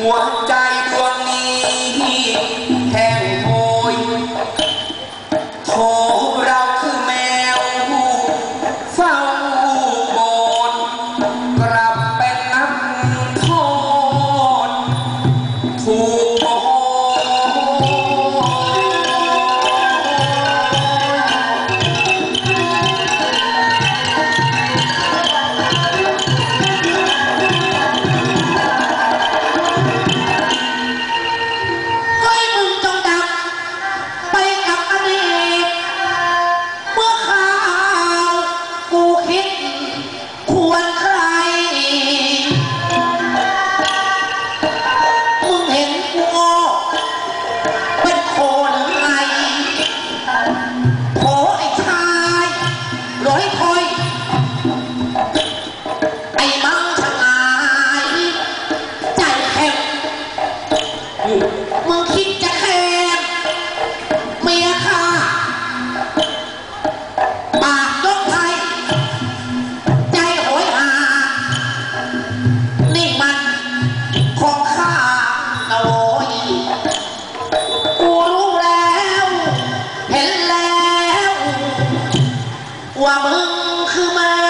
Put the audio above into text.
หวงใจ ว่ามึงคือมา